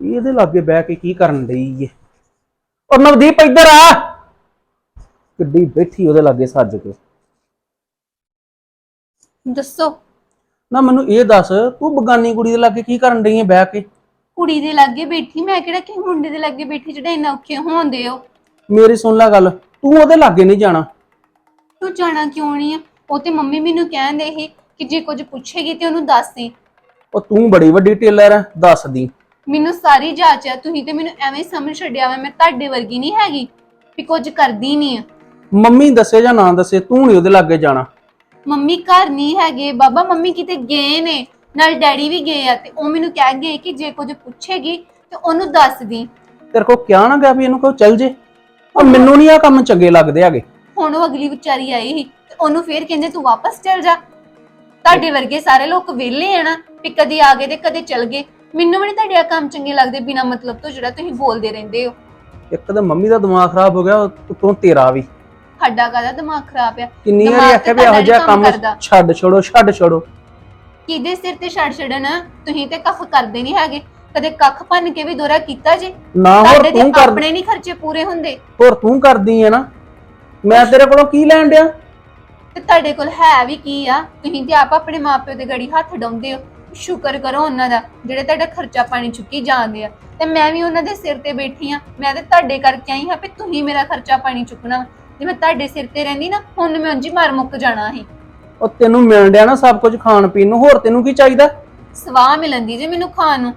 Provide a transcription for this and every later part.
ਇਹਦੇ ਲਾਗੇ ਬਹਿ ਕੇ ਕੀ ਕਰਨ ਡਈ ਏ? ਔਰ ਨਵਦੀਪ ਇੱਧਰ ਆ। ਕਿੱਡੀ ਬੈਠੀ ਉਹਦੇ ਲਾਗੇ ਸੱਜ ਕੇ। ਦੱਸੋ। ਨਾ ਮੈਨੂੰ ਇਹ ਦੱਸ ਤੂੰ ਬਗਾਨੀ ਕੁੜੀ ਦੇ ਲਾਗੇ ਕੀ ਕਰਨ ਡਈ ਏ ਬਹਿ ਕੇ? ਕੁੜੀ ਦੇ ਲਾਗੇ ਬੈਠੀ ਮੈਂ ਕਿਹੜਾ ਕਿ ਮੁੰਡੇ ਦੇ ਲਾਗੇ ਬੈਠੀ ਜਿਹੜਾ ਇੰਨਾ ਔਖੇ ਹੋਉਂਦੇ ਹੋ ਮੇਰੀ ਸੁਣ ਲੈ ਗੱਲ ਤੂੰ ਉਹਦੇ ਲਾਗੇ ਨਹੀਂ ਜਾਣਾ। ਤੂੰ ਜਾਣਾ ਕਿਉਂ ਨਹੀਂ ਆ? ਉਹ ਤੇ ਮੰਮੀ ਮੈਨੂੰ ਕਹਿੰਦੇ ਸੀ ਕਿ ਜੇ ਕੁਝ ਪੁੱਛੇਗੀ ਤੇ ਉਹਨੂੰ ਦੱਸ ਦੇ। ਉਹ ਤੂੰ ਬੜੀ ਵੱਡੀ ਟੇਲਰ ਐ ਦੱਸ ਦੀ। ਮੈਨੂੰ ਸਾਰੀ ਜਾਂਚ ਆ ਤੁਸੀਂ ਤੇ ਮੈਨੂੰ ਐਵੇਂ ਸਮਝ ਛੱਡਿਆ ਵਾ ਮੈਂ ਤੁਹਾਡੇ ਵਰਗੀ ਨਹੀਂ ਹੈਗੀ ਵੀ ਕੁਝ ਕਰਦੀ ਨਹੀਂ ਆ। ਮੰਮੀ ਦੱਸੇ ਜਾਂ ਨਾ ਦੱਸੇ ਤੂੰ ਨਹੀਂ ਉਹਦੇ ਲਾਗੇ ਜਾਣਾ। ਮੰਮੀ ਘਰ ਨਹੀਂ ਹੈਗੇ ਬਾਬਾ ਮੰਮੀ ਕਿਤੇ ਗਏ ਨੇ ਨਾਲ ਡੈਡੀ ਵੀ ਗਏ ਆ ਤੇ ਉਹ ਮੈਨੂੰ ਕਹਿ ਗਏ ਕਿ ਜੇ ਕੁਝ ਪੁੱਛੇਗੀ ਤੇ ਉਹਨੂੰ ਦੱਸ ਦੀ। ਤੇਰੇ ਕੋ ਕਿਹਾ ਨਾ ਗਿਆ ਵੀ ਇਹਨੂੰ ਕਹੋ ਚੱਲ ਜੇ? ਉਹ ਮੈਨੂੰ ਨਹੀਂ ਆ ਕੰਮ ਚੰਗੇ ਲੱਗਦੇ ਹੈਗੇ। ਹੁਣ ਉਹ ਅਗਲੀ ਵਿਚਾਰੀ ਆਈ ਸੀ ਤੇ ਉਹਨੂੰ ਫੇਰ ਕਹਿੰਦੇ ਤੂੰ ਵਾਪਸ ਚੱਲ ਜਾ। ਤੁਹਾਡੇ ਵਰਗੇ ਸਾਰੇ ਲੋਕ ਵਿਹਲੇ ਆ ਨਾ ਵੀ ਕਦੇ ਆ ਗਏ ਤੇ ਕਦੇ ਚਲ ਗਏ। ਮੈਨੂੰ ਵੀ ਨਹੀਂ ਤੁਹਾਡੇ ਆਹ ਕੰਮ ਚੰਗੇ ਲੱਗਦੇ ਬਿਨਾ ਮਤਲਬ ਤੋਂ ਜਿਹੜਾ ਤੁਸੀਂ ਬੋਲਦੇ ਰਹਿੰਦੇ ਹੋ। ਇੱਕ ਤਾਂ ਮੰਮੀ ਦਾ ਦਿਮਾਗ ਖਰਾਬ ਹੋ ਗਿਆ ਉਤੋਂ ਤੇਰਾ ਵੀ। ਸਾਡਾ ਕਾਹਦਾ ਦਿਮਾਗ ਖਰਾਬ ਆ? ਕਿੰਨੀ ਵਾਰੀ ਆਖਿਆ ਵੀ ਇਹੋ ਜਿਹਾ ਕੰਮ। ਛੱਡ ਛੋੜੋ ਛੱਡ ਛੋੜੋ। ਕਿਹਦੇ ਸਿਰ ਤੇ ਛੱਡ ਛੱਡਣ? ਤੁਸੀਂ ਤੇ ਕੱਖ ਕਰਦੇ ਨਹੀਂ ਹੈਗੇ। ਕਦੇ ਕੱਖ ਭੰਨ ਕੇ ਵੀ ਦੋਰਾ ਕੀਤਾ ਜੇ? ਨਾ ਹੋਰ ਤੇ ਤੂੰ ਕਰ ਆਪਣੇ ਨਹੀਂ ਖਰਚੇ ਪੂਰੇ ਹੁੰਦੇ। ਹੋਰ ਤੂੰ ਕਰਦੀ ਹੈ ਨਾ। ਮੈਂ ਤੇਰੇ ਕੋਲੋਂ ਕੀ ਲੈਣ ਡਿਆ? ਤੇ ਤੁਹਾਡੇ ਕੋਲ ਹੈ ਵੀ ਕੀ ਆ? ਤੁਸੀਂ ਤੇ ਆਪ ਆਪਣੇ ਮਾਪਿਓ ਦੇ ਗੜੀ ਹੱਥ ਡਾਉਂਦੇ ਹੋ। ਸ਼ੁਕਰ ਕਰੋ ਉਹਨਾਂ ਦਾ ਜਿਹੜੇ ਤੁਹਾਡਾ ਖਰਚਾ ਪਾਣੀ ਚੁੱਕੀ ਜਾਂਦੇ ਆ। ਤੇ ਮੈਂ ਵੀ ਉਹਨਾਂ ਦੇ ਸਿਰ ਤੇ ਬੈਠੀ ਆ। ਮੈਂ ਤੇ ਤੁਹਾਡੇ ਕਰਕੇ ਆਈ ਹਾਂ ਵੀ ਤੁਸੀਂ ਮੇਰਾ ਖਰਚਾ ਪਾਣੀ ਚੁੱਕਣਾ। ਜੇ ਮੈਂ ਤੁਹਾਡੇ ਸਿਰ ਤੇ ਰਹਿੰਦੀ ਨਾ ਹੁਣ ਮੈਂ ਉਂਝ ਹੀ ਮਾਰ ਮੁੱਕ ਜਾਣਾ ਸੀ। ਉਹ ਤੈਨੂੰ ਮਿਲਣ ਡਿਆ ਨਾ ਸਭ ਕੁਝ ਖਾਣ ਪੀਣ ਨੂੰ ਹੋਰ ਤੈਨੂੰ ਕੀ ਚਾਹੀਦਾ? ਸਵਾਹ ਮਿਲੰਦੀ ਜੇ ਮੈਨੂੰ ਖਾਣ ਨੂੰ।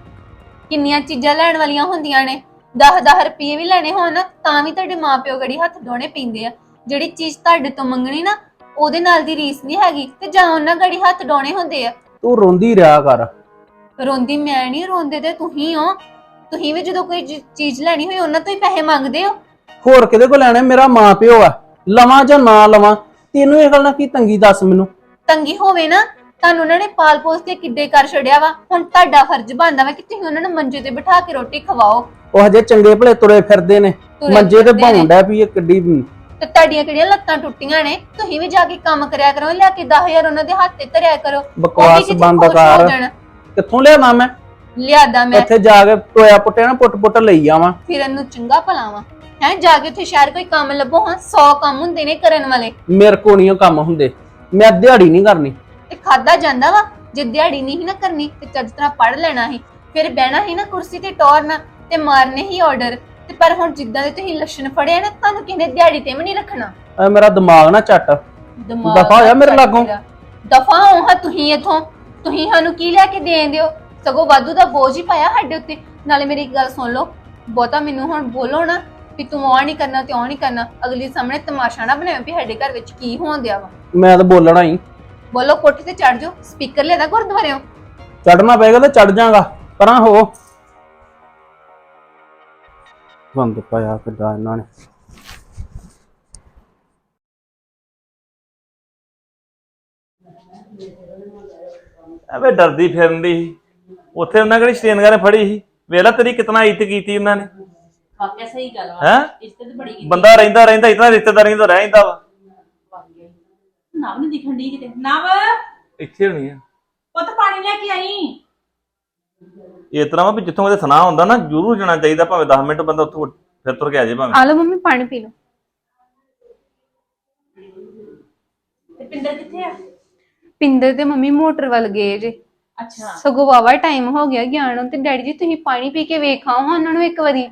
ਕਿੰਨੀਆਂ ਚੀਜ਼ਾਂ ਲੈਣ ਵਾਲੀਆਂ ਹੁੰਦੀਆਂ ਨੇ। 10-10 ਰੁਪਏ ਵੀ ਲੈਣੇ ਹੋਣ ਤਾਂ ਵੀ ਤੁਹਾਡੇ ਮਾਪਿਓ ਗੜੀ ਹੱਥ ਡੋਣੇ ਪੈਂਦੇ ਆ। ਜਿਹੜੀ ਚੀਜ਼ ਤੁਹਾਡੇ ਤੋਂ ਮੰਗਣੀ ਨਾ ਉਹਦੇ ਨਾਲ ਦੀ ਰੀਸ ਨਹੀਂ ਹੈਗੀ ਤੇ ਜਾਂ ਉਹਨਾਂ ਗੜੀ ਹੱਥ ਡੋਣੇ ਹੁੰਦੇ ਆ। ਤੂੰ ਰੋਂਦੀ ਰਿਹਾ ਕਰ। ਰੋਂਦੀ ਮੈਂ ਨਹੀਂ ਰੋਂਦੇ ਤੇ ਤੁਸੀਂ ਹੋ। ਤੁਸੀਂ ਵੀ ਜਦੋਂ ਕੋਈ ਚੀ- ਚੀਜ਼ ਲੈਣੀ ਹੋਈ ਉਹਨਾਂ ਤੋਂ ਹੀ ਪੈਸੇ ਮੰਗਦੇ ਹੋ। ਹੋਰ ਕਿਹਦੇ ਕੋਲ ਲੈਣੇ? ਮੇਰਾ ਮਾਂ ਪਿਓ ਆ। ਲਵਾਂ ਜਾਂ ਨਾ ਲਵਾਂ ਤੈਨੂੰ ਇਹ ਗੱਲ ਨਾਲ ਕੀ ਤੰਗੀ ਦੱਸ ਮੈਨੂੰ? ਤੰਗੀ ਹੋਵੇ ਨਾ ਤੁਹਾਨੂੰ ਉਹਨਾਂ ਨੇ ਪਾਲ ਪੋਸ ਕੇ ਕਿੱਡੇ ਕਰ ਛੜਿਆ ਵਾ। ਹੁਣ ਤੁਹਾਡਾ ਫਰਜ਼ ਬਣਦਾ ਵਾ ਕਿ ਤੁਸੀਂ ਉਹਨਾਂ ਨੂੰ ਮੰਜੇ ਤੇ ਬਿਠਾ ਕੇ ਰੋਟੀ ਖਵਾਓ। ਉਹ ਹਜੇ ਚੰਗੇ ਭਲੇ ਤੁਰੇ ਫਿਰਦੇ ਨੇ। ਤੁਰੇ ਮੰਜੇ ਤੇ ਫਿਰਦੇ ਨੇ। ਵੀ ਇਹ ਕਿੱਡੀ ਤੇ ਤੁਹਾਡੀਆਂ ਕਿਹੜੀਆਂ ਲੱਤਾਂ ਟੁੱਟੀਆਂ ਨੇ? ਤੁਸੀਂ ਵੀ ਜਾ ਕੇ ਕੰਮ ਕਰਿਆ ਕਰੋ ਲਿਆ ਕੇ 10000 ਉਹਨਾਂ ਦੇ ਹੱਥ ਤੇ ਧਰਿਆ ਕਰੋ। ਉਹ ਵੀ ਬਕਵਾਸ ਕਿਤੇ ਬੰਦ ਖੁਸ਼ ਹੋ ਕਰ। ਜਾਣ। ਕਿੱਥੋਂ ਲਿਆਵਾਂ ਮੈਂ? ਲਿਆਦਾ ਮੈਂ। ਇੱਥੇ ਜਾ ਕੇ ਟੋਇਆ ਪੁੱਟਿਆ ਨਾ ਪੁੱਟ ਪੁੱਟ ਲਈ ਆਵਾਂ। ਫਿਰਨ ਨੂੰ ਚੰਗਾ ਭਲਾਵਾ। ਹੈ ਜਾ ਕੇ ਉੱਥੇ ਸ਼ਹਿਰ ਕੋਈ ਕੰਮ ਲੱਭੋ ਹਾਂ 100 ਕੰਮ ਹੁੰਦੇ ਨੇ ਕਰਨ ਵਾਲੇ। ਮੇਰੇ ਕੋ ਨਹੀਂ ਉਹ ਕੰਮ ਹੁੰਦੇ। ਮੈਂ ਦਿਹਾੜੀ ਨਹੀਂ ਕਰਨੀ। ਤੇ ਖਾਦਾ ਜਾਂਦਾ ਵਾ? ਜੇ ਦਿਹਾੜੀ ਨਹੀਂ ਨਾ ਕਰਨੀ ਤੇ ਚੱਜ ਤਰ੍ਹਾਂ ਪੜ ਲੈਣਾ ਸੀ। ਫਿਰ ਬਹਿਣਾ ਸੀ ਨਾ ਕੁਰਸੀ ਤੇ ਟੋਰਨਾ ਤੇ ਮਾਰਨੇ ਹੀ ਆਰਡਰ ਤੇ ਪਰ ਹੁਣ ਜਿੱਦਾਂ ਦੇ ਤੁਸੀਂ ਲੱਛਣ ਫੜਿਆ ਨਾ ਤੁਹਾਨੂੰ ਕਿਸੇ ਨੇ ਦਿਹਾੜੀ ਤੇ ਵੀ ਨਹੀਂ ਰੱਖਣਾ? ਐ ਮੇਰਾ ਦਿਮਾਗ ਨਾ ਚੱਟ। ਦਿਮਾਗ ਦਫ਼ਾ ਹੋਇਆ ਮੇਰੇ ਚੱਟ ਲਾਗੋਂ। ਮੇਰਾ। ਦਫ਼ਾ ਹੋ ਹਾਂ ਤੁਸੀਂ ਇਥੋਂ। ਤੁਸੀਂ ਸਾਨੂੰ ਕੀ ਲੈ ਕੇ ਦੇਣ ਦਿਓ? ਸਗੋਂ ਵਾਧੂ ਦਾ ਬੋਝ ਹੀ ਪਾਇਆ ਸਾਡੇ ਉੱਤੇ। ਨਾਲੇ ਮੇਰੀ ਇੱਕ ਗੱਲ ਸੁਣ ਲਓ ਬਹੁਤਾ ਮੈਨੂੰ ਹੁਣ ਬੋਲੋ ਨਾ ਵੀ ਤੂੰ ਆਹ ਨਹੀਂ ਕਰਨਾ ਤੇ ਉਹ ਨਹੀਂ ਕਰਨਾ। ਅਗਲੀ ਸਾਹਮਣੇ ਤਮਾਸ਼ਾ ਨਾ ਬਣਾਓ ਵੀ ਸਾਡੇ ਘਰ ਵਿੱਚ ਕੀ ਹੋਣ ਦਿਆ ਵਾ। ਮੈਂ ਤਾਂ ਬੋਲਣਾ ਹੀ। ਬੋਲੋ ਕੋਠੇ ਤੇ ਚੜ ਜਾਓ। ਸਪੀਕਰ ਲਿਆਦਾ ਗੁਰਦੁਆਰਿਓ। ਚੜਨਾ ਪਏਗਾ ਤੇ ਚੜ ਜਾਗਾ ਪਰਾਂ ਹੋ। ਬੰਦ ਪਾਇਆ ਕਿੱਦਾਂ ਇਹਨਾਂ ਨੇ। ਐਵੇਂ ਡਰਦੀ ਫਿਰਨਦੀ ਸੀ। ਉੱਥੇ ਉਹਨਾਂ ਕਿਹੜੀ ਸਟੇਨਗਾਂ ਨੇ ਫੜੀ ਸੀ। ਵੇਲਾ ਤੇਰੀ ਕਿਤਨਾ ਇੱਜ਼ਤ ਕੀਤੀ ਉਹਨਾਂ ਨੇ। ਵਾਕਿਆ ਸਹੀ ਗੱਲ ਵਾ। ਹੈ? ਇੱਜ਼ਤ ਤੇ ਬੜੀ ਕੀਤੀ। ਬੰਦਾ ਰਹਿੰਦਾ ਰਹਿੰਦਾ ਇਤਨਾ ਰਿਸ਼ਤੇਦਾਰੀ ਤੋਂ ਰਹਿੰਦਾ ਵਾ। ਵਾਕਿਆ ਨਾ ਨਹੀਂ ਦਿਖਣ ਦੀ ਕਿਤੇ। ਨਵ ਇੱਥੇ ਹੋਣੀ ਆ। ਪੁੱਤ ਪਾਣੀ ਲੈ ਕੇ ਆਈ। ਇਸ ਤਰ੍ਹਾਂ ਵਾ ਵੀ ਜਿੱਥੋਂ ਉਹਦੇ ਸੁਨਾ ਹੁੰਦਾ ਨਾ ਜ਼ਰੂਰ ਜਾਣਾ ਚਾਹੀਦਾ ਭਾਵੇਂ 10 ਮਿੰਟ ਬੰਦਾ ਉੱਥੋਂ ਫਿਰ ਤੁਰ ਕੇ ਆ ਜਾਏ ਭਾਵੇਂ। ਆ ਲਓ ਮੰਮੀ ਪਾਣੀ ਪੀ ਲਓ। ਤੇ ਪਿੰਦਰ ਕਿੱਥੇ ਆ? ਪਿੰਦਰ ਤੇ ਮੰਮੀ ਮੋਟਰ ਵੱਲ ਗਏ ਜੇ। ਅੱਛਾ। ਸਗੋਂ ਵਾਵਾ ਟਾਈਮ ਹੋ ਗਿਆ ਗਿਆਨ ਨੂੰ ਤੇ ਡੈਡੀ ਜੀ ਤੁਸੀਂ ਪਾਣੀ ਪੀ ਕੇ ਵੇਖਾਓ ਉਹਨਾਂ ਨੂੰ ਇੱਕ ਵਾਰੀ।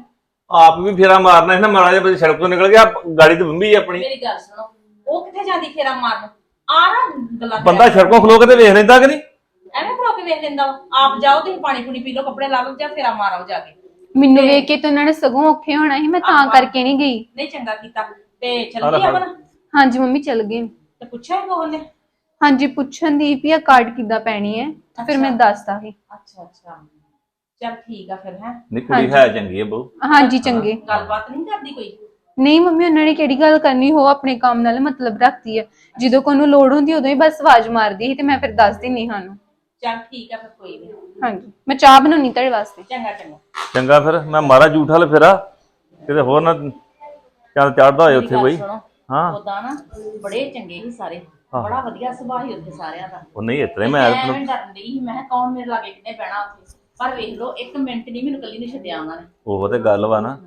ਆਪ ਵੀ ਫੇਰਾ ਮਾਰਨਾ ਸੀ ਨਾ ਮਾੜਾ ਜਿਹਾ ਬੰਦੇ ਸੜਕ ਤੋਂ ਨਿਕਲ ਗਿਆ ਗਾੜੀ ਤੇ ਬੰਬੀ ਆਪਣੀ। ਮੇਰੀ ਗੱਲ ਸੁਣੋ ਉਹ ਕਿੱਥੇ ਜਾਂਦੀ ਫੇਰਾ ਮਾਰਨ? ਆ ਨਾ ਗੱਲਾਂ ਬੰਦਾ ਸੜਕੋਂ ਖਲੋ ਕੇ ਤੇ ਵੇਖ ਲੈਂਦਾ ਕਿ ਨਹੀਂ? ਐਵੇਂ ਖਲੋ ਕੇ ਵੇਖ ਲੈਂਦਾ ਵਾ। ਆਪ ਜਾਓ ਤੁਸੀਂ ਪਾਣੀ ਪੂਣੀ ਪੀ ਲਓ ਕੱਪੜੇ ਲਾ ਲਓ ਜਾਂ ਫੇਰਾ ਮਾਰੋ ਜਾ ਕੇ। ਮੈਨੂੰ ਵੇਖ ਕੇ ਤੇ ਉਹਨਾਂ ਨੇ ਸਗੋਂ ਔਖੇ ਹੋਣਾ ਸੀ ਮੈਂ ਤਾਂ ਆਪਾਂ- ਕਰਕੇ ਨਹੀਂ ਗਈ। ਨਹੀਂ ਚੰਗਾ ਕੀਤਾ। ਤੇ ਚੱਲ ਗਈ। ਅਮਨ ਹਾਂਜੀ ਮੰਮੀ ਚੱਲ ਗਏ ਤੇ ਪੁੱਛਿਆ ਕੋਹ ਨੇ ਹਾਂਜੀ ਪੁੱਛਣ ਦੀ ਵੀ ਆ ਕਾਰਡ ਕਿੱਦਾਂ ਪੈਣੀ ਹੈ। ਤੇ ਫਿਰ ਮੈਂ ਅੱਛਾ। ਦੱਸਦਾ ਸੀ ਅੱਛਾ ਅੱਛਾ। ਚੱਲ ਠੀਕ ਆ ਫਿਰ ਹੈ। ਨਹੀਂ ਕੁੜੀ ਹੈ ਚੰਗੀ ਹੈ ਬਹੁ। ਹਾਂਜੀ ਚੰਗੇ। ਗੱਲਬਾਤ ਨਹੀਂ ਕਰਦੀ ਕੋਈ? ਨਹੀਂ ਮੰਮੀ ਉਹਨਾਂ ਨੇ ਕਿਹੜੀ ਗੱਲ ਕਰਨੀ ਹੋ ਆਪਣੇ ਕੰਮ ਨਾਲ ਮਤਲਬ ਰੱਖਦੀ ਹੈ ਜਦੋਂ ਕੋਈ ਨੂੰ ਲੋੜ ਹੁੰਦੀ ਉਦੋਂ ਹੀ ਬਸ ਆਵਾਜ਼ ਮਾਰਦੀ ਸੀ ਤੇ ਮੈਂ ਫਿਰ ਦੱਸ ਦਿੰਨੀ ਹਾਂ ਨੂੰ ਚੱਲ ਠੀਕ ਆ ਫਿਰ ਕੋਈ ਨਹੀਂ ਹਾਂਜੀ। ਮੈਂ ਚਾਹ ਬਣਾਉਣੀ ਤੁਹਾਡੇ ਵਾਸਤੇ। ਚੰਗਾ ਚੰਗਾ। ਚੰਗਾ ਫਿਰ ਮੈਂ ਮਾਰਾ ਝੂਠਾ ਲ ਫੇਰਾ। ਕਿਤੇ ਹੋਰ ਨਾ ਚੱਲ ਚੜਦਾ ਹੋਏ ਉੱਥੇ ਕੋਈ। ਸੁਣੋ ਹਾਂ। ਉਦਾਂ ਨਾ ਬੜੇ ਚੰਗੇ ਸੀ ਸਾਰੇ। ਬੜਾ ਵਧੀਆ ਸੁਭਾਅ ਸੀ ਉੱਥੇ ਸਾਰਿਆਂ ਦਾ। ਉਹ ਨਹੀਂ ਇਤਨੇ ਮੈਂ ਮੈਂ ਐਵੇਂ ਡਰਨ ਡਈ ਸੀ ਮੈਂ ਕਿਹਾ ਕੌਣ ਮੇਰੇ ਲਾਗੇ ਕਿੰਨੇ ਬਹਿਣਾ ਉੱਥੇ। ਪਰ ਵੇਖ ਲਓ ਇੱਕ ਮਿੰਟ ਨਹੀਂ ਮੈਨੂੰ ਕੱਲੀ ਨੂੰ ਛੱਡਿਆ ਉਹਨਾਂ ਨੇ। ਉਹ ਤੇ ਗੱਲ ਵਾ ਨਾ।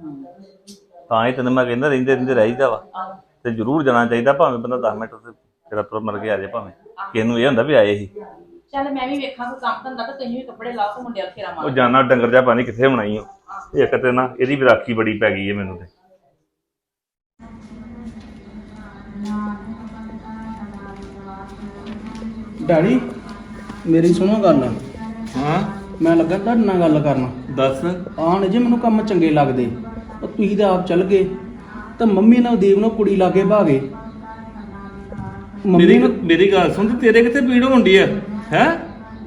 ਤਾਂ ਹੀ ਤੈਨੂੰ ਮੈਂ ਕਹਿੰਦਾ ਰਹਿੰਦੇ ਰਹਿੰਦੇ ਰਹੀਦਾ ਵਾ। ਆਹੋ। ਤੇ ਜ਼ਰੂਰ ਜਾਣਾ ਚਾਹੀਦਾ ਭਾਵੇਂ ਬੰਦਾ 10 ਮਿੰਟ ਉੱਥੇ ਤੇਰਾ ਤੁਰ ਮਰ ਕੇ ਆ ਜਾਏ ਭਾਵੇਂ। ਕਿਸੇ ਨੂੰ ਇਹ ਹੁੰਦਾ ਵੀ ਆਏ ਸੀ। ਚੱਲ ਮੈਂ ਵੀ ਵੇਖਾਂ ਕੋਈ ਕੰਮ ਧੰਦਾ ਤੇ ਤੁਸੀਂ ਵੀ ਕੱਪੜੇ ਲਾਓ ਤੇ ਮੁੰਡਿਆਂ ਨੂੰ ਫੇਰਾ ਉਹ ਮਾਰੋ ਜਾਨਾ ਡੰਗਰ ਜਾ ਪਾਣੀ ਕਿੱਥੇ ਬਣਾਈ ਉਹ ਇੱਕ ਤੇ ਨਾ ਇਹਦੀ ਵੀ ਰਾਖੀ ਬੜੀ ਪੈ ਗਈ ਹੈ ਮੈਨੂੰ ਤੇ। ਡੈਡੀ ਮੇਰੀ ਸੁਣੋ ਗੱਲ। ਹਾਂ? ਮੈਂ ਲੱਗਾ ਤੁਹਾਡੇ ਨਾਲ ਗੱਲ ਕਰਨ। ਦੱਸ। ਆਣ ਜੇ ਮੈਨੂੰ ਕੰਮ ਚੰਗੇ ਲੱਗਦੇ ਉਹ ਤੁਸੀਂ ਤਾਂ ਆਪ ਚੱਲ ਗਏ। ਤਾਂ ਮੰਮੀ ਨਾਲ ਦੇਵ ਨੂੰ ਕੁੜੀ ਲਾਗੇ ਭਾਗੇ। ਮੰਮੀ ਮੇਰੀ ਨੂੰ ਮੇਰੀ ਗੱਲ ਸੁਣ ਤੇ ਤੇਰੇ ਕਿੱਥੇ ਪੀੜ ਹੁੰਦੀ ਹੈ ਹੈ?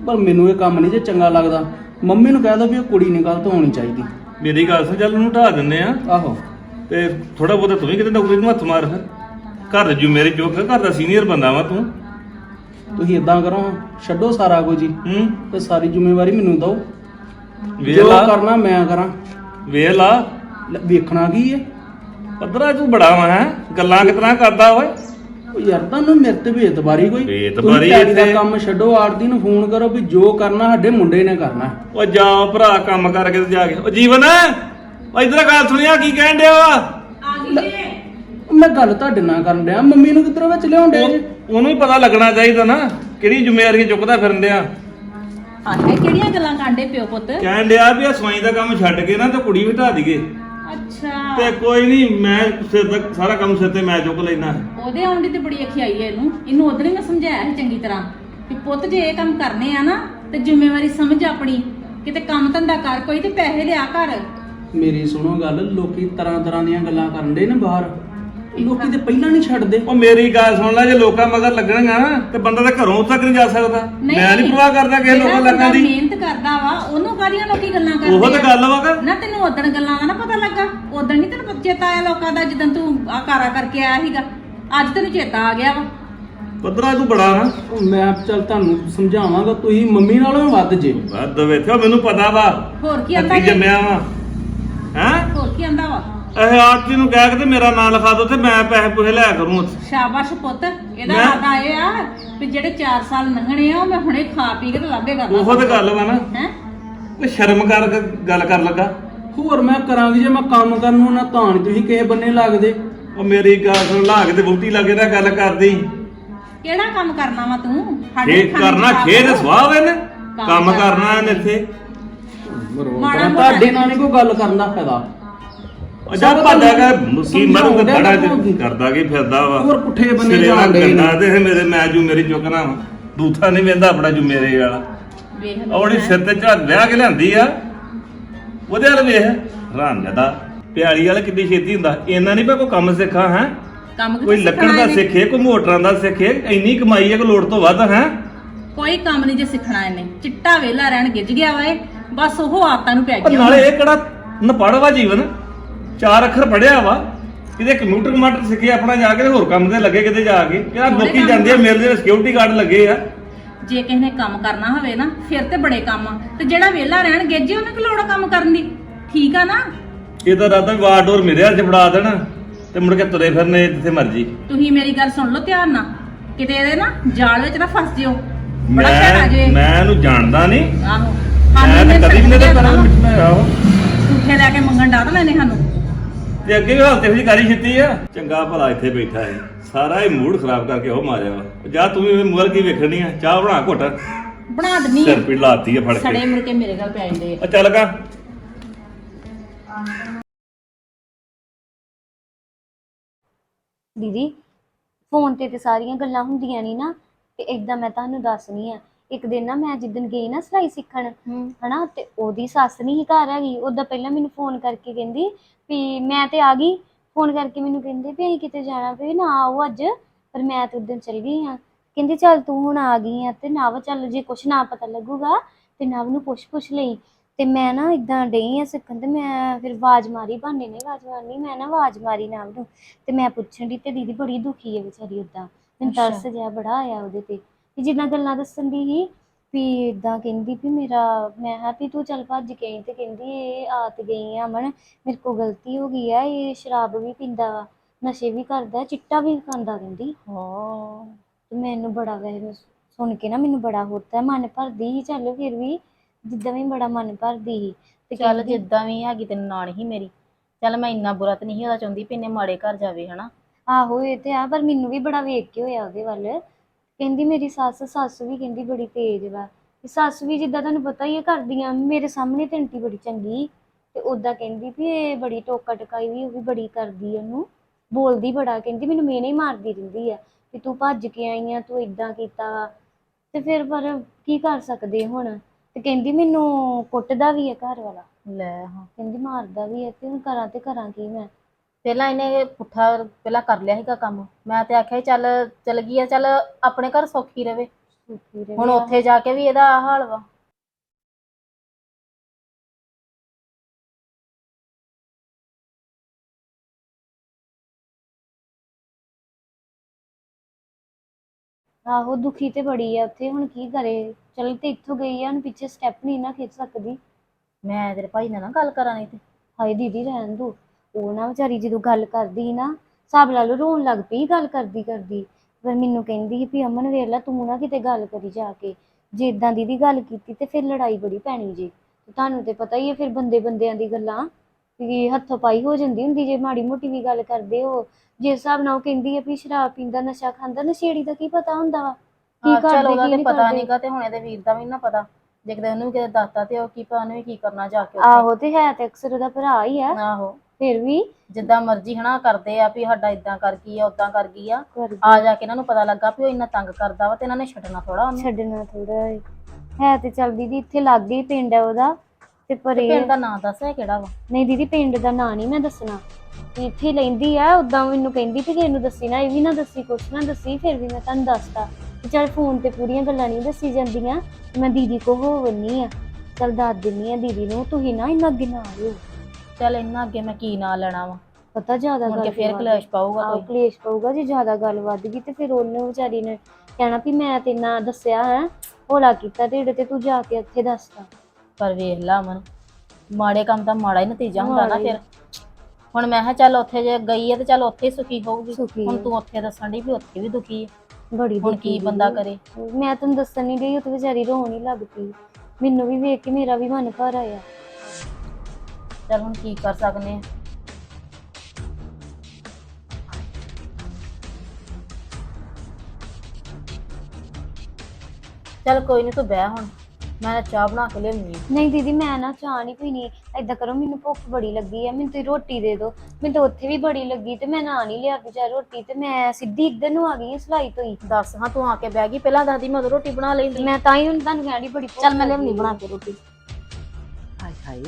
ਪਰ ਮੈਨੂੰ ਇਹ ਕੰਮ ਨਹੀਂ ਜੇ ਚੰਗਾ ਲੱਗਦਾ। ਮੰਮੀ ਨੂੰ ਕਹਿ ਦੋ ਵੀ ਉਹ ਕੁੜੀ ਨਹੀਂ ਗਲਤ ਹੋਣੀ ਚਾਹੀਦੀ। ਮੇਰੀ ਗੱਲ ਸੁਣ ਚੱਲ ਉਹਨੂੰ ਢਾ ਦਿੰਨੇ ਆ ਆਹੋ। ਤੇ ਥੋੜਾ ਬਹੁਤਾ ਤੂੰ ਵੀ ਕਿਤੇ ਨੌਕਰੀ ਨੂੰ ਹੱਥ ਮਾਰ। ਫਿਰ ਘਰ ਦੀ ਮੇਰੀ ਚੁੱਕ ਘਰ ਦਾ ਸੀਨੀਅਰ ਬੰਦਾ ਵਾ ਤੂੰ। ਤੁਸੀਂ ਇਦਾਂ ਕਰੋ ਛੱਡੋ ਸਾਰਾ ਕੁਝ ਹੀ ਹੂੰ। ਤੇ ਸਾਰੀ ਜ਼ਿੰਮੇਵਾਰੀ ਮੈਨੂੰ ਦਿਓ। ਵੇਖ ਜੋ ਲਾ। ਕਰਨਾ ਮੈਂ ਕਰਾਂ। ਵੇਖ ਲਾ। ਲੈ, ਵੇਖਣਾ ਕੀ ਹੈ ਪੱਧਰਾ ਤੂੰ ਬੜਾ ਵਾ ਹੈ? ਗੱਲਾਂ ਕਿਤਨਾ ਕਰਦਾ ਓਏ। ਉਹ ਯਾਰ ਤੁਹਾਨੂੰ ਮੇਰੇ ਤੇ ਵੀ ਇਤਬਾਰੀ ਕੋਈ। ਬੇਇਤਬਾਰੀ ਤੁਸੀਂ ਡੈਡੀ ਦਾ ਇੱਥੇ- ਕੰਮ ਛੱਡੋ ਆੜਦੀ ਨੂੰ ਫੋਨ ਕਰੋ ਵੀ ਜੋ ਕਰਨਾ ਸਾਡੇ ਮੁੰਡੇ ਨੇ ਕਰਨਾ। ਉਹ ਜਾ ਭਰਾ ਕੰਮ ਕਰਕੇ ਤੇ ਜਾ ਕੇ। ਉਹ ਜੀਵਨ ਉਹ ਇਧਰ ਗੱਲ ਸੁਣਿਆ ਕੀ ਕਹਿਣ ਡਿਆ ਵਾ? ਆ ਗਈ ਜੀ ਮੈਂ ਗੱਲ ਤੁਹਾਡੇ ਨਾਲ ਕਰਨ ਡਿਆ ਮੰਮੀ ਨੂੰ ਕਿੱਧਰੋਂ ਵਿੱਚ ਲਿਆਉਣ ਡਿਆ ਜੀ? ਉਹ- ਉਹਨੂੰ ਵੀ ਪਤਾ ਲੱਗਣਾ ਚਾਹੀਦਾ ਨਾ ਕਿਹੜੀ ਜ਼ਿੰਮੇਵਾਰੀ ਚੁੱਕਦਾ ਫਿਰਨ ਡਿਆ। ਆਹ ਕਿਹੜੀਆਂ ਗੱਲਾਂ ਕਾਂਡੇ ਪਿਓ ਪੁੱਤ? ਕਹਿਣ ਡਿਆ ਵੀ ਆ ਸਵਾਈ ਦਾ ਕੰਮ ਛੱਡ ਕੇ ਨਾ ਤੇ ਕੁੜੀ ਵੀ ਢਾ ਦਈਏ। ਅੱਛਾ। ਤੇ ਕੋਈ ਨਹੀਂ ਮੈਂ ਸਿਰ ਦਾ ਸਾਰਾ ਕੰਮ ਸਿਰ ਤੇ ਮੈਂ ਚੁੱਕ ਲੈਣਾ ਉਹਦੇ ਆਉਣ ਦੀ ਤੇ ਬੜੀ ਅੱਖੀ ਆਈ ਹੈ ਇਹਨੂੰ। ਇਹਨੂੰ ਉਧਰ ਹੀ ਮੈਂ ਸਮਝਾਇਆ ਸੀ ਚੰਗੀ ਤਰ੍ਹਾਂ ਕਿ ਪੁੱਤ ਜੇ ਇਹ ਕੰਮ ਕਰਨੇ ਆ ਨਾ ਤੇ ਜ਼ਿੰਮੇਵਾਰੀ ਸਮਝ ਆਪਣੀ। ਕਿਤੇ ਕੰਮ ਧੰਦਾ ਕਰ ਕੋਈ ਤੇ ਪੈਸੇ ਲਿਆ ਕਰ। ਮੇਰੀ ਸੁਣੋ ਗੱਲ ਲੋਕੀ ਤਰ੍ਹਾਂ ਤਰ੍ਹਾਂ ਦੀਆਂ ਗੱਲਾਂ ਕਰਨ ਦੇ ਨੇ ਬਾਹਰ। ਲੋਕੀ ਤੇ ਪਹਿਲਾਂ ਨਹੀਂ ਛੱਡਦੇ। ਉਹ ਮੇਰੀ ਗੱਲ ਸੁਣ ਲੈ ਜੇ ਲੋਕਾਂ ਮਗਰ ਲੱਗਣਗਾ ਨਾ ਤੇ ਬੰਦਾ ਤਾਂ ਘਰੋਂ ਉੱਥੇ ਤੱਕ ਨਹੀਂ ਜਾ ਸਕਦਾ। ਮੈਂ ਨਹੀਂ ਪਰਵਾਹ ਕਰਦਾ ਕਿਸੇ ਜਿਹੜਾ ਲੋਕਾਂ ਬੰਦਾ ਲੱਗਣ ਦੀ। ਮਿਹਨਤ ਕਰਦਾ ਵਾ ਉਹਨੂੰ ਕਾਹਦੀਆਂ ਲੋਕੀ ਗੱਲਾਂ ਕਰਦੇ ਉਹ ਤਾਂ ਆ? ਗੱਲ ਵਾ ਕਰ ਨਾ ਤੈਨੂੰ ਉਦਣ ਗੱਲਾਂ ਦਾ ਨਾ ਪਤਾ ਲੱਗਾ। ਉਦਣ ਨਹੀਂ ਤੈਨੂੰ ਚੇਤਾ ਆਇਆ ਲੋਕਾਂ ਦਾ ਜਦੋਂ ਤੂੰ ਆ ਕਾਰਾ ਕਰਕੇ ਆਇਆ ਸੀਗਾ। ਅੱਜ ਤੈਨੂੰ ਚੇਤਾ ਆ ਗਿਆ ਵਾ। ਪੱਧਰਾ ਤੂੰ ਬੜਾ ਨਾ। ਉਹ ਮੈਂ ਚੱਲ ਤੁਹਾਨੂੰ ਸਮਝਾਵਾਂਗਾ ਤੁਸੀਂ ਮੰਮੀ ਨਾਲੋਂ ਵੱਧ ਜੇ। ਵੱਧ ਵੇਖਿਓ ਮੈਨੂੰ ਪਤਾ ਵਾ। ਹੋਰ ਕੀ ਆਂਦਾ ਜੰਮਿਆ ਵਾ। ਹੈ? ਹੋਰ ਕੀ ਆਂਦਾ ਵਾ? ਇਹ ਆਰਤੀ ਨੂੰ ਕਹਿ ਕੇ ਤੇ ਮੇਰਾ ਨਾਂ ਲਿਖਾ ਦੋ ਤੇ ਮੈਂ ਪੈਸੇ ਪੁਹੇ ਲਿਆ ਕਰੂੰ ਉੱਥੇ। ਸ਼ਾਬਾਸ਼ ਪੁੱਤ ਇਹਦਾ ਮੈਂ- ਆਦਾ ਇਹ ਆ ਵੀ ਜਿਹੜੇ 4 ਸਾਲ ਲੰਘਣੇ ਆ ਉਹ ਮੈਂ ਹੁਣੇ ਖਾ ਪੀ ਕੇ ਤੇ ਲਾਭੇ ਕਰਦਾ। ਉਹੋ ਤੇ ਗੱਲ ਵਾ ਨਾ। ਹੈ? ਕੋਈ ਸ਼ਰਮ ਕਰ ਕੇ ਗੱਲ ਕਰ ਲੱਗਾ। ਹੋਰ ਮੈਂ ਕਰਾਂਗੀ ਜੇ ਮੈਂ ਕੰਮ ਕਰਨ ਨੂੰ ਨਾ ਤਾਂ ਨੀ ਤੁਸੀਂ ਕਿਸੇ ਬੰਨੇ ਲੱਗਦੇ। ਉਹ ਮੇਰੀ ਗੱਲ ਸੁਣ ਲਾ ਕੇ ਤੇ ਬੁੱਟੀ ਲੱਗੇ ਨਾ ਗੱਲ ਕਰਦੀ। ਕਿਹੜਾ ਕੰਮ ਕਰਨਾ ਵਾ ਤੂੰ? ਖੇ ਖਾਣੇ ਕਰਨਾ ਖਾ ਖੇ ਦੇ। ਸਵਾਹ ਇਹਨੇ। ਕੰਮ ਕੰਮ ਕਰਨਾ। ਕਰਨਾ ਇਹਨੇ ਇੱਥੇ। ਮਾੜਾ ਮੋਟਾ- ਤੁਹਾਡੇ ਨਾਲ ਨਹੀਂ ਕੋਈ ਗੱਲ ਕਰਨ ਦਾ ਫਾਇਦਾ। ਉਹ ਜਾ ਸਭ ਭਾਜਾ ਕਰ ਮੁਸਕੀ ਮਰੂ ਤੇ ਸਮਝਾਉਂਦੇ ਖੜਾ ਨਾ ਚ ਕਰਦਾ ਕੀ ਫਿਰਦਾ ਵਾ? ਹੋਰ ਪੁੱਠੇ ਬੰਨੇ ਡਏ ਨੇ। ਗੰਡਾ ਤੇ ਮੇਰੇ ਮੈਂ ਜੂ ਮੇਰੀ ਚੁੱਕਣਾ ਵਾ। ਦੂਥਾ ਨਹੀਂ ਵੇਂਦਾ ਆਪਣਾ ਜੂ ਮੇਰੇ ਵਾਲਾ। ਔੜੀ। ਸਿਰ ਤੇ ਝੜ ਵਿਆਹ ਕੇ ਲਿਆਂਦੀ ਆ। ਉਹਦੇ ਵਾਲ ਵੇਖ ਰਾਂ ਦਾ ਪਿਆਲੀ ਵਾਲਾ ਕਿੱਡੀ ਛੇਤੀ ਹੁੰਦਾ। ਇਹਨਾਂ ਨਹੀਂ ਪਾ ਕੋਈ ਕੰਮ ਸਿੱਖਾ ਹੈ? ਕੰਮ ਕੋਈ ਲੱਕੜ ਦਾ। ਸਿੱਖੇ ਕੋਈ ਮੋਟਰਾਂ ਦਾ ਸਿੱਖੇ ਇੰਨੀ ਕਮਾਈ ਹੈ ਕਿ ਲੋੜ ਤੋਂ ਵੱਧ ਹੈ? ਕੋਈ ਕੰਮ ਨਹੀਂ ਜੇ ਸਿੱਖਣਾ ਇਹਨੇ। ਚਿੱਟਾ ਵੇਲਾ ਰਹਿਣ ਗਿੱਜ ਗਿਆ ਵਾ ਇਹ। ਬਸ ਉਹ ਆਦਤਾਂ ਨੂੰ ਪੈ ਪਰ ਗਿਆ। ਨਾਲੇ ਇਹ ਕਿਹੜਾ ਨਪੜ ਵਾ ਜੀਵਨ? ਚਾਰ ਅੱਖਰ ਪੜਿਆ ਵਾ ਕਿਤੇ ਕੰਪਿਊਟਰ ਕਮਾਟਰ ਸਿੱਖੇ ਆਪਣਾ ਜਾ ਕੇ ਤੇ ਹੋਰ ਕੰਮ ਤੇ ਲੱਗੇ ਕਿਤੇ ਜਾ ਕੇ। ਯਾਰ ਲੋਕੀ ਜਾਂਦੇ ਆ ਮੇਰੇ ਦੇ ਸਿਕਿਉਰਿਟੀ ਗਾਰਡ ਲੱਗੇ ਆ। ਜੇ ਕਿਸੇ ਨੇ ਕੰਮ ਕਰਨਾ ਹੋਵੇ ਨਾ ਫਿਰ ਤੇ ਬੜੇ ਕੰਮ ਆ। ਤੇ ਜਿਹੜਾ ਵੇਲਾ ਰਹਿਣ ਗਿੱਜ ਉਹਨੂੰ ਕਿ ਲੋੜ ਆ ਕੰਮ ਕਰਨ ਦੀ? ਠੀਕ ਆ ਨਾ? ਇਹ ਤਾਂ ਰਾਤਾਂ ਵਾਰ ਡੋਰ ਮੇਰੇ ਹੱਥ 'ਚ ਫੜਾ ਦੇਣ ਤੇ ਮੁੜ ਕੇ ਤੁਰੇ ਫਿਰਨੇ ਜਿੱਥੇ ਮਰਜ਼ੀ। ਤੁਸੀਂ ਮੇਰੀ ਗੱਲ ਸੁਣ ਲਓ ਧਿਆਨ ਨਾਲ। ਕਿਤੇ ਇਹਦੇ ਨਾ ਜਾਲ ਵਿੱਚ ਨਾ ਫਸ ਜਿਓ। ਬੜਾ ਭੈੜਾ ਮੈਂ ਜੇ। ਮੈਂ ਇਹਨੂੰ ਜਾਣਦਾ ਨਹੀਂ। ਆਹੋ। ਮੈਂ ਤਾਂ ਕਦੀ ਵੀ ਨਹੀਂ ਤੇ ਸਾਨੂੰ ਕਰਾਂ ਆਹੋ। ਝੂਠੇ ਲੈ ਕੇ ਮੰਗਣ ਡਾਦ ਲੈਨੇ ਸਾਨੂੰ। ਤੇ ਅੱਗੇ ਵੀ ਹਫ਼ਤੇ ਵਿੱਚ ਕਰੀ ਛਿੱਤੀ ਆ। ਚੰਗਾ ਭਲਾ ਇੱਥੇ ਬੈਠਾ ਹੈ ਸਾਰਾ ਹੀ ਮੂਡ ਖਰਾਬ ਕਰਕੇ ਉਹ ਮਾਰਿਆ ਵਾ। ਜਾ ਤੂੰ ਵੀ ਮੁਗਲ ਕੀ ਵੇਖਣੀ ਆ? ਚਾਹ ਬਣਾ ਘੁੱਟ। ਬਣਾ ਦਨੀ ਸਿਰ ਪੀੜ ਲਾਤੀ ਆ ਫੜ ਸੜੇ ਕੇ ਮੁੜ ਕੇ ਮੇਰੇ ਗੱਲ ਪੈ ਜਾਂਦੇ ਆ। ਚੱਲ ਗਾ। ਦੀਦੀ ਫੋਨ ਤੇ ਤੇ ਸਾਰੀਆਂ ਗੱਲਾਂ ਹੁੰਦੀਆਂ ਨਹੀਂ ਨਾ ਤੇ ਇਦਾਂ ਮੈਂ ਤੁਹਾਨੂੰ ਦੱਸਣੀ ਆ। ਇੱਕ ਦਿਨ ਨਾ ਮੈਂ ਜਿੱਦਣ ਗਈ ਨਾ ਸਿਲਾਈ ਸਿੱਖਣ ਹਨਾ ਤੇ ਉਹਦੀ ਸੱਸ ਨਹੀਂ ਸੀ ਘਰ ਹੈਗੀ ਉਹਦਾ ਪਹਿਲਾਂ ਮੈਨੂੰ ਫੋਨ ਕਰਕੇ ਕਹਿੰਦੀ ਵੀ ਮੈਂ ਤੇ ਆ ਗਈ ਫੋਨ ਕਰਕੇ ਮੈਨੂੰ ਕਹਿੰਦੇ ਵੀ ਅਸੀਂ ਕਿਤੇ ਜਾਣਾ ਵੀ ਨਾ ਆਓ ਅੱਜ ਪਰ ਮੈਂ ਤੇ ਉਦੋਂ ਚਲ ਗਈ ਆ ਕਹਿੰਦੀ ਚੱਲ ਤੂੰ ਹੁਣ ਆ ਗਈ ਆ ਤੇ ਨਵ ਚੱਲ ਜੇ ਕੁਛ ਨਾ ਪਤਾ ਲੱਗੂਗਾ ਤੇ ਨਵ ਨੂੰ ਪੁੱਛ ਪੁੱਛ ਲਈ। ਤੇ ਮੈਂ ਨਾ ਇਦਾਂ ਡਈ ਆ ਸਿੱਖਣ ਤੇ ਮੈਂ ਫਿਰ ਆਵਾਜ਼ ਮਾਰੀ ਭਾਂਡੇ ਨੇ ਆਵਾਜ਼ ਮਾਰਨੀ ਮੈਂ ਨਾ ਆਵਾਜ਼ ਮਾਰੀ ਨਵ ਨੂੰ ਤੇ ਮੈਂ ਪੁੱਛਣ ਦੀ ਤੇ ਦੀਦੀ ਬੜੀ ਦੁਖੀ ਹੈ ਵਿਚਾਰੀ ਉਦਾਂ ਮੈਨੂੰ। ਤਰਸ ਜਿਹਾ ਬੜਾ ਆਇਆ ਉਹਦੇ ਤੇ। ਵੀ ਜਿੱਦਾਂ ਗੱਲਾਂ ਦੱਸਣ ਦੀ ਸੀ ਵੀ ਇਦਾਂ ਕਹਿੰਦੀ ਵੀ ਮੇਰਾ ਮੈਂ ਕਿਹਾ ਵੀ ਤੂੰ ਚੱਲ ਭੱਜ ਕੇ ਆਈ ਤੇ ਕਹਿੰਦੀ ਇਹ ਆਤ ਗਈ ਆ ਅਮਨ ਮੇਰੇ ਕੋਲ ਗਲਤੀ ਹੋ ਗਈ ਆ ਇਹ ਸ਼ਰਾਬ ਵੀ ਪੀਂਦਾ ਵਾ ਨਸ਼ੇ ਵੀ ਕਰਦਾ ਚਿੱਟਾ ਵੀ ਖਾਂਦਾ ਕਹਿੰਦੀ। ਹਾਂ। ਤੇ ਮੈਨੂੰ ਬੜਾ ਵੈਸੇ ਸੁਣ ਕੇ ਨਾ ਮੈਨੂੰ ਬੜਾ ਹੋਤਾ ਮਨ ਭਰਦੀ ਸੀ ਚੱਲ ਫਿਰ ਵੀ ਜਿੱਦਾਂ ਵੀ ਬੜਾ ਮਨ ਭਰਦੀ ਸੀ। ਤੇ ਚੱਲ ਕਹਿੰਦੀ- ਜਿੱਦਾਂ ਵੀ ਹੈਗੀ ਤੈਨੂੰ ਨਾਨ ਹੀ ਮੇਰੀ ਚੱਲ ਮੈਂ ਇੰਨਾ ਬੁਰਾ ਤੇ ਨਹੀਂ ਉਹਦਾ ਚਾਹੁੰਦੀ ਵੀ ਇੰਨੇ ਮਾੜੇ ਘਰ ਜਾਵੇ ਹਨਾ? ਆਹੋ ਇਹ ਤੇ ਆ ਪਰ ਮੈਨੂੰ ਵੀ ਬੜਾ ਵੇਖ ਕੇ ਹੋਇਆ ਉਹਦੇ ਵੱਲ। ਕਹਿੰਦੀ ਮੇਰੀ ਸੱਸ ਸੱਸ ਵੀ ਕਹਿੰਦੀ ਬੜੀ ਤੇਜ਼ ਵਾ। ਤੇ ਸੱਸ ਵੀ ਜਿੱਦਾਂ ਤੁਹਾਨੂੰ ਪਤਾ ਹੀ ਹੈ ਕਰਦੀਆਂ ਮੇਰੇ ਸਾਹਮਣੇ ਤੇ ਆਂਟੀ ਬੜੀ ਚੰਗੀ। ਤੇ ਉਦਾਂ ਕਹਿੰਦੀ ਵੀ ਇਹ ਬੜੀ ਟੋਕਾ ਟਕਾਈ ਵੀ ਉਹ ਵੀ ਬੜੀ ਕਰਦੀ ਉਹਨੂੰ। ਬੋਲਦੀ ਬੜਾ ਕਹਿੰਦੀ ਮੈਨੂੰ ਮੇਨੇ ਹੀ ਮਾਰਦੀ ਰਹਿੰਦੀ ਆ। ਵੀ ਤੂੰ ਭੱਜ ਕੇ ਆਈ ਆ ਤੂੰ ਇਦਾਂ ਕੀਤਾ ਵਾ। ਤੇ ਫਿਰ ਪਰ ਕੀ ਕਰ ਸਕਦੇ ਹੁਣ? ਤੇ ਕਹਿੰਦੀ ਮੈਨੂੰ ਕੁੱਟਦਾ ਵੀ ਹੈ ਘਰ ਵਾਲਾ। ਲੈ ਹਾਂ। ਕਹਿੰਦੀ ਮਾਰਦਾ ਵੀ ਹੈ ਤੇ ਹੁਣ ਕਰਾਂ ਤੇ ਕਰਾਂ ਕੀ ਮੈਂ। ਪਹਿਲਾਂ ਇਹਨੇ ਪੁੱਠਾ ਪਹਿਲਾਂ ਕਰ ਲਿਆ ਸੀਗਾ ਕੰਮ। ਮੈਂ ਤੇ ਆਖਿਆ ਸੀ ਚੱਲ ਚੱਲ ਗਈ ਆ ਚੱਲ ਆਪਣੇ ਘਰ ਸੌਖੀ ਰਵੇ। ਸੁਖੀ ਰਹੇ ਹੁਣ ਉੱਥੇ ਜਾ ਕੇ ਵੀ ਇਹਦਾ ਆਹ ਹਾਲ ਵਾ। ਆਹੋ ਦੁਖੀ ਤੇ ਬੜੀ ਆ ਉੱਥੇ। ਹੁਣ ਕੀ ਕਰੇ? ਚਲ ਤੇ ਇੱਥੋਂ ਗਈ ਆ ਹੁਣ ਪਿੱਛੇ ਸਟੈਪ ਨਹੀਂ ਨਾ ਖਿੱਚ ਸਕਦੀ। ਮੈਂ ਤੇਰੇ ਭਾਈ ਨਾਲ ਨਾ ਗੱਲ ਕਰਾਂ ਨਹੀਂ ਤੇ। ਹਾਏ ਦੀਦੀ ਰਹਿਣ ਦੋ। ਉਹ ਨਾ ਵਿਚਾਰੀ ਜਦੋਂ ਗੱਲ ਕਰਦੀ ਨਾ ਹਿਸਾਬ ਲਾ ਲਓ ਰੋਣ ਲੱਗ ਪਈ ਗੱਲ ਕਰਦੀ ਕਰਦੀ। ਪਰ ਮੈਨੂੰ ਕਹਿੰਦੀ ਸੀ ਵੀ ਅਮਨ ਵੇਖ ਲੈ ਤੂੰ ਨਾ ਕਿਤੇ ਗੱਲ ਕਰੀ ਜਾ ਕੇ। ਜੇ ਇਦਾਂ ਦੀਦੀ ਗੱਲ ਕੀਤੀ ਤੇ ਫਿਰ ਲੜਾਈ ਬੜੀ ਪੈਣੀ ਜੇ। ਤੁਹਾਨੂੰ ਤੇ ਪਤਾ ਹੀ ਹੈ ਫਿਰ ਬੰਦੇ ਬੰਦਿਆਂ ਦੀ ਗੱਲਾਂ ਵੀ ਹੱਥੋਂ ਪਾਈ ਹੋ ਜਾਂਦੀ ਹੁੰਦੀ ਜੇ ਮਾੜੀ ਮੋਟੀ ਵੀ ਗੱਲ ਕਰਦੇ ਹੋ। ਜਿਸ ਹਿਸਾਬ ਨਾਲ ਉਹ ਕਹਿੰਦੀ ਹੈ ਵੀ ਸ਼ਰਾਬ ਪੀਂਦਾ ਨਸ਼ਾ ਖਾਂਦਾ ਨਸ਼ੇੜੀ ਦਾ ਕੀ ਪਤਾ ਹੁੰਦਾ ਵਾ? ਕੀ ਕਰਦੇ ਕੀ ਨਹੀਂ ਪਤਾ ਨਹੀਂਗਾ ਤੇ ਹੁਣ ਇਹਦੇ ਵੀਰ ਦਾ ਵੀ ਨਾ ਪਤਾ। ਜੇ ਕਿਤੇ ਉਹਨੂੰ ਵੀ ਕਿਤੇ ਦੱਸਤਾ ਤੇ ਉਹ ਕੀ ਪਤਾ ਉਹਨੇ ਵੀ ਕੀ ਕਰਨਾ ਜਾ ਕੇ। ਆਹੋ ਤੇ ਹੈ ਤੇ ਅਕਸਰ ਉਹਦਾ ਭਰਾ ਹੀ ਆ। ਆਹੋ। ਫਿਰ ਵੀ ਜਿੱਦਾਂ ਮਰਜ਼ੀ ਹਨਾ ਕਰਦੇ ਆ ਵੀ ਸਾਡਾ ਇਦਾਂ ਕਰ ਗਈ ਆ ਉਦਾਂ ਕਰ ਗਈ ਆ। ਆ ਜਾ ਕੇ ਇਹਨਾਂ ਨੂੰ ਪਤਾ ਲੱਗਾ ਵੀ ਉਹ ਇੰਨਾ ਤੰਗ ਕਰਦਾ ਵਾ ਤੇ ਇਹਨਾਂ ਨੇ ਛੱਡਣਾ ਥੋੜਾ ਉਹਨੂੰ। ਛੱਡਣਾ ਥੋੜਾ ਹੈ ਤੇ ਚੱਲ ਦੀਦੀ ਇੱਥੇ ਲਾਗੇ ਹੀ ਪਿੰਡ ਹੈ ਉਹਦਾ ਤੇ ਪਰ ਇਹ ਪਿੰਡ ਦਾ ਨਾਂ ਦੱਸ ਇਹ ਕਿਹੜਾ ਵਾ? ਨਹੀਂ ਦੀਦੀ ਪਿੰਡ ਦਾ ਨਾਂ ਨਹੀਂ ਮੈਂ ਦੱਸਣਾ। ਇੱਥੇ ਲੈਂਦੀ ਆ ਉਦਾਂ ਮੈਨੂੰ ਕਹਿੰਦੀ ਵੀ ਕਿਸੇ ਨੂੰ ਦੱਸੀ ਨਾ ਇਹ ਵੀ ਨਾ ਦੱਸੀ ਕੁਛ ਨਾ ਦੱਸੀ ਫਿਰ ਵੀ ਮੈਂ ਤੁਹਾਨੂੰ ਦੱਸਤਾ। ਤੇ ਚੱਲ ਫੋਨ ਤੇ ਪੂਰੀਆਂ ਗੱਲਾਂ ਨਹੀਂ ਦੱਸੀ ਜਾਂਦੀਆਂ ਮੈਂ ਦੀਦੀ ਕੋ ਹੋ ਵੰਨੀ ਆ। ਚੱਲ ਦੱਸ ਦਿੰਨੀ ਆ ਦੀਦੀ ਨੂੰ ਤੁਸੀਂ ਨਾ ਇੰਨਾ ਨਾ ਆਇਓ। ਚੱਲ ਇਹਨਾਂ ਅੱਗੇ ਮੈਂ ਕੀ ਨਾਂ ਲੈਣਾ ਵਾ? ਪਤਾ ਜ਼ਿਆਦਾ ਮੁੜ ਗੱਲ ਕੇ ਫੇਰ ਕਲੇਸ਼ ਪਾਊਗਾ ਕੋਈ। ਕਲੇਸ਼ ਪਊਗਾ ਜੇ ਜ਼ਿਆਦਾ ਗੱਲ ਵੱਧ ਗਈ ਤੇ ਫਿਰ ਉਹਨੇ ਵਿਚਾਰੀ ਨੇ ਕਹਿਣਾ ਵੀ ਮੈਂ ਤੇ ਨਾ ਦੱਸਿਆ ਹੈ ਹੌਲਾ ਕੀਤਾ ਜਿਹੜੇ ਤੇ ਤੂੰ ਜਾ ਕੇ ਉੱਥੇ ਦੱਸਦਾ ਪਰ ਵੇਖ ਲਾ ਮਨ ਮਾੜੇ ਕੰਮ ਦਾ ਮਾੜਾ ਹੀ ਨਤੀਜਾ ਹੁੰਦਾ ਨਾ ਹੀ। ਫਿਰ। ਹੁਣ ਮੈਂ ਕਿਹਾ ਚੱਲ ਉੱਥੇ ਜੇ ਗਈ ਹੈ ਤੇ ਚੱਲ ਉੱਥੇ ਹੀ ਸੁਖੀ ਹੋਊਗੀ। ਹੁਣ ਹੈ। ਤੂੰ ਉੱਥੇ ਦੱਸਣ ਦੀ ਵੀ ਉੱਥੇ ਵੀ ਦੁਖੀ ਹੈ ਬੜੀ ਹੁਣ ਕੀ ਬੰਦਾ। ਕਰੇ? ਮੈਂ ਤੈਨੂੰ ਦੱਸਣ ਨਹੀਂ ਗਈ ਉਹ ਤੇ ਵਿਚਾਰੀ ਰੋਣ ਹੀ ਲੱਗ ਪਈ। ਮੈਨੂੰ ਵੀ ਵੇਖ ਕੇ ਮੇਰਾ ਵੀ ਮਨ ਭਰ ਆਇਆ। ਚੱਲ ਹੁਣ ਕੀ ਕਰ ਸਕਨੇ ਆ। ਚੱਲ ਕੋਈ ਨਹੀਂ ਤੂੰ ਬਹਿ ਹੁਣ ਮੈਂ ਨਾ ਚਾਹ ਬਣਾ ਕੇ ਲਿਆਉਣੀ ਨਹੀਂ ਦੀਦੀ ਮੈਂ ਨਾ ਚਾਹ ਨਹੀਂ ਪੀਣੀ। ਏਦਾਂ ਕਰੋ ਮੈਨੂੰ ਭੁੱਖ ਬੜੀ ਲੱਗੀ ਆ। ਮੈਨੂੰ ਤੇ ਰੋਟੀ ਦੇ ਦਿਓ। ਮੈਨੂੰ ਤਾਂ ਉੱਥੇ ਵੀ ਬੜੀ ਲੱਗੀ ਤੇ ਮੈਂ ਨਾ ਨਹੀਂ ਲਿਆ ਵਿਚਾਰ ਰੋਟੀ ਤੇ ਮੈਂ ਸਿੱਧੀ ਇੱਧਰ ਨੂੰ ਆ ਗਈ ਹਾਂ ਸਲਾਈ ਤੋਂ ਹੀ। ਦੱਸ ਹਾਂ ਤੂੰ ਆ ਕੇ ਬਹਿ ਗਈ। ਪਹਿਲਾਂ ਦੱਸਦੀ ਮੈਂ ਉਦੋਂ ਰੋਟੀ ਬਣਾ ਲੈਂਦੀ। ਮੈਂ ਤਾਂ ਹੀ ਹੁਣ ਤੁਹਾਨੂੰ ਕਹਿਣੀ ਬੜੀ ਭੁੱਖ ਚੱਲ ਮੈਂ ਲਿਆਉਣੀ। ਬਣਾ ਕੇ ਰੋਟੀ। ਹਾਏ ਹਾਏ।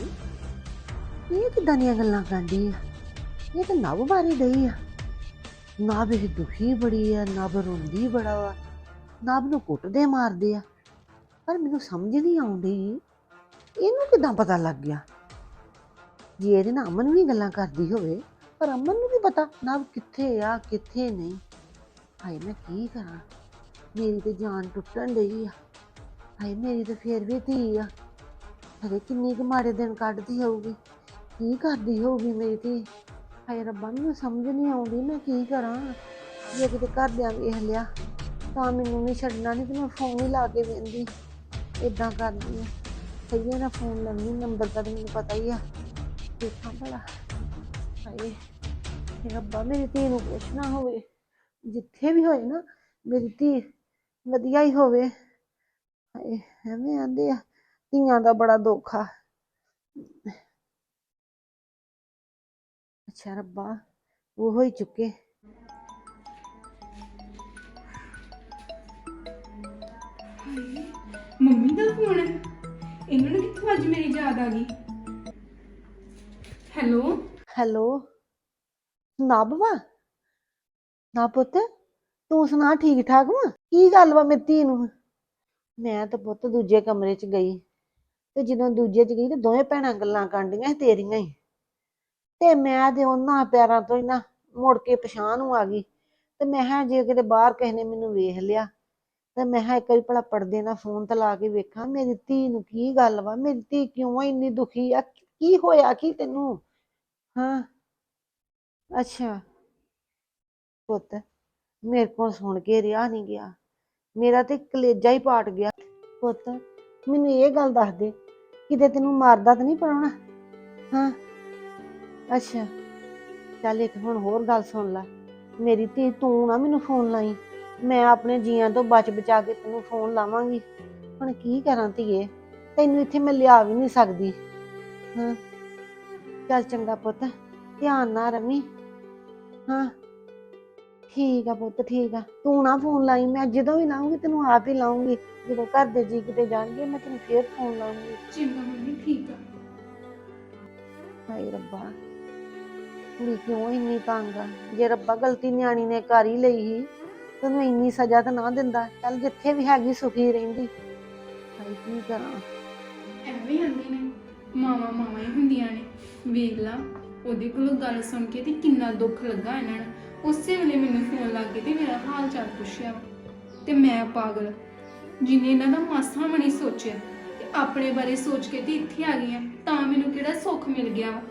ਇਹ ਕਿਦਾਂ ਦੀਆਂ ਗੱਲਾਂ ਕਰਦੀ ਆ? ਇਹ ਤਾਂ ਨਵ ਬਾਰੇ ਡਈ ਆ। ਨਵ ਇਹ ਦੁਖੀ ਬੜੀ ਆ, ਨਵ ਰੋਂਦੀ ਬੜਾ ਵਾ। ਨਵ ਨੂੰ ਕੁੱਟਦੇ ਮਾਰਦੇ ਆ। ਪਰ ਮੈਨੂੰ ਸਮਝ ਨਹੀਂ ਆਉਂਦੀ। ਇਹਨੂੰ ਕਿਦਾਂ ਪਤਾ ਲੱਗ ਗਿਆ? ਜੇ ਇਹਦੇ ਨਾਲ ਅਮਨ ਵੀ ਗੱਲਾਂ ਕਰਦੀ ਹੋਵੇ, ਪਰ ਅਮਨ ਨੂੰ ਵੀ ਪਤਾ ਨਵ ਕਿੱਥੇ ਆ, ਕਿੱਥੇ ਨਹੀਂ। ਹਾਏ, ਮੈਂ ਕੀ ਕਰਾਂ? ਮੇਰੀ ਤੇ ਜਾਨ ਟੁੱਟਣ ਡਈ ਆ। ਹਾਏ, ਮੇਰੀ ਤੇ ਫੇਰ ਵੀ ਧੀ ਆ। ਹਰੇ ਕਿੰਨੀ ਕੁ ਮਾੜੇ ਦਿਨ ਕੱਢਦੀ ਹੋਊਗੀ। ਕੀ ਕਰਦੀ ਹੋਊਗੀ ਮੇਰੀ ਧੀ? ਹਾਏ ਰੱਬਾ, ਮੈਨੂੰ ਸਮਝ ਨਹੀਂ ਆਉਂਦੀ ਮੈਂ ਕੀ ਕਰਾਂ। ਜੇ ਕਿਤੇ ਘਰਦਿਆਂ ਵੇਖ ਲਿਆ ਤਾਂ ਮੈਨੂੰ ਨਹੀਂ ਛੱਡਣਾ ਨਹੀਂ ਤੇ ਮੈਂ ਫੋਨ ਹੀ ਲਾ ਕੇ ਵੇਂਦੀ ਇਦਾਂ ਕਰਦੀ ਆ। ਸਹੀਏ ਨਾ ਫੋਨ ਲੈਣੀ ਨੰਬਰ ਤਾਂ ਮੈਨੂੰ ਪਤਾ ਹੀ ਆ। ਦੇਖਾਂ ਭਲਾ। ਹਾਏ ਰੱਬਾ, ਮੇਰੀ ਧੀ ਨੂੰ ਕੁਛ ਨਾ ਹੋਵੇ। ਜਿੱਥੇ ਵੀ ਹੋਏ ਨਾ, ਮੇਰੀ ਧੀ ਵਧੀਆ ਹੀ ਹੋਵੇ। ਹਾਏ, ਐਵੇਂ ਆਂਦੇ ਆ। ਧੀਆਂ ਦਾ ਬੜਾ ਦੁੱਖ ਆ। ਅੱਛਾ ਰੱਬਾ ਉਹ ਹੀ ਚੁੱਕੇ। ਮੰਮੀ ਦਾ ਫੋਨ। ਹੈ ਇਹਨਾਂ ਨੂੰ ਕਿੱਥੋਂ ਅੱਜ ਮੇਰੀ ਯਾਦ ਆ ਗਈ? ਹੈਲੋ? ਹੈਲੋ? ਨਬ ਵਾ ਨਾ ਪੁੱਤ ਤੂੰ ਸੁਣਾ ਠੀਕ ਠਾਕ ਵਾ? ਕੀ ਗੱਲ ਵਾ ਮੇਰੀ ਧੀ ਨੂੰ? ਮੈਂ ਤਾਂ ਪੁੱਤ ਦੂਜੇ ਕਮਰੇ 'ਚ ਗਈ। ਤੇ ਜਦੋਂ ਦੂਜੇ 'ਚ ਗਈ ਤੇ ਦੋਵੇਂ ਭੈਣਾਂ ਗੱਲਾਂ ਕਰਦੀਆਂ ਸੀ ਤੇਰੀਆਂ ਹੀ। ਤੇ ਮੈਂ ਤੇ ਉਹਨਾਂ ਪੈਰਾਂ ਤੋਂ ਹੀ ਨਾ ਮੁੜ ਕੇ ਪਛਾਣ ਨੂੰ ਆ ਗਈ। ਤੇ ਮੈਂ ਕਿਹਾ ਜੇ ਕਿਤੇ ਬਾਹਰ ਕਿਸੇ ਨੇ ਮੈਨੂੰ ਵੇਖ ਲਿਆ, ਤੇ ਮੈਂ ਕਿਹਾ ਇੱਕ ਵਾਰੀ ਭਲਾ ਪਰਦੇ ਨਾਲ ਫੋਨ ਤੇ ਲਾ ਕੇ ਵੇਖਾਂ, ਮੇਰੀ ਧੀ ਨੂੰ ਕੀ ਗੱਲ ਵਾ, ਮੇਰੀ ਧੀ ਕਿਉਂ ਇੰਨੀ ਦੁਖੀ ਆ, ਕੀ ਹੋਇਆ, ਕੀ ਤੈਨੂੰ? ਹਾਂ। ਅੱਛਾ। ਪੁੱਤ, ਮੇਰੇ ਕੋਲ ਸੁਣ ਕੇ ਰਿਹਾ ਨਹੀਂ ਗਿਆ। ਮੇਰਾ ਤੇ ਕਲੇਜਾ ਹੀ ਪਾਟ ਗਿਆ। ਪੁੱਤ, ਮੈਨੂੰ ਇਹ ਗੱਲ ਦੱਸ ਦੇ, ਕਿਤੇ ਤੈਨੂੰ ਮਾਰਦਾ ਤਾਂ ਨਹੀਂ ਪੜਾਉਣਾ ਹਾਂ। ਅੱਛਾ ਚੱਲ ਇੱਕ ਹੁਣ ਹੋਰ ਗੱਲ ਸੁਣ ਲੈ। ਮੇਰੀ ਧੀ ਤੂੰ ਨਾ ਮੈਨੂੰ ਫੋਨ ਲਾਈ। ਮੈਂ ਆਪਣੇ ਜੀਆਂ ਤੋਂ ਬਚ ਬਚਾ ਕੇ ਤੈਨੂੰ ਫੋਨ ਲਾਵਾਂਗੀ। ਹੁਣ ਕੀ ਕਰਾਂ ਧੀਏ? ਤੈਨੂੰ ਇੱਥੇ ਮੈਂ ਲਿਆ ਵੀ ਨਹੀਂ ਸਕਦੀ। ਹਾਂ। ਚੱਲ ਚੰਗਾ ਪੁੱਤ ਧਿਆਨ ਨਾਲ ਰਵੀ। ਹਾਂ। ਠੀਕ ਆ ਪੁੱਤ ਠੀਕ ਆ। ਤੂੰ ਨਾ ਫੋਨ ਲਾਈ ਮੈਂ ਜਦੋਂ ਵੀ ਲਾਉਂਗੀ ਤੈਨੂੰ ਆਪ ਹੀ ਲਾਉਂਗੀ। ਜਦੋਂ ਘਰ ਦੇ ਜੀ ਕਿਤੇ ਜਾਣਗੇ ਮੈਂ ਤੈਨੂੰ ਫੇਰ ਫੋਨ ਲਾਉਂਗੀ। ਚੰਗਾ ਮੰਮੀ ਠੀਕ ਆ। ਹਾਏ ਰੱਬਾ। ਕੁੜੀ ਕਿਉਂ ਇੰਨੀ ਤੰਗ ਆ? ਜੇ ਰੱਬਾ ਗਲਤੀ ਨਿਆਣੀ ਨੇ ਕਰ ਹੀ ਲਈ ਸੀ, ਤੈਨੂੰ ਇੰਨੀ ਸਜ਼ਾ ਤਾਂ ਨਾ ਦਿੰਦਾ। ਚੱਲ ਜਿੱਥੇ ਵੀ ਹੈਗੀ ਸੁਖੀ ਰਹਿੰਦੀ। ਹਾਏ, ਕੀ ਕਰਾਂ? ਐਵੇਂ ਆਂਦੇ ਨੇ। ਮਾਵਾ ਮਾਵਾ ਹੀ ਹੁੰਦੀਆਂ ਨੇ। ਵੇਖ ਲਾ, ਉਹਦੇ ਕੋਲੋਂ ਗੱਲ ਸੁਣ ਕੇ ਤੇ ਕਿੰਨਾ ਦੁੱਖ ਲੱਗਾ ਇਹਨਾਂ ਨੂੰ। ਉਸੇ ਵੇਲੇ ਮੈਨੂੰ ਫੋਨ ਲੱਗ ਕੇ ਤੇ ਮੇਰਾ ਹਾਲ ਚਾਲ ਪੁੱਛਿਆ। ਤੇ ਮੈਂ ਪਾਗਲ, ਜਿਨੇ ਇਹਨਾਂ ਦਾ ਮਾਸਾ ਵੀ ਸੋਚਿਆ, ਤੇ ਆਪਣੇ ਬਾਰੇ ਸੋਚ ਕੇ ਤੇ ਇੱਥੇ ਆ ਗਈ ਆ ਤਾਂ ਮੈਨੂੰ ਕਿਹੜਾ ਸੁੱਖ ਮਿਲ ਗਿਆ ਵਾ?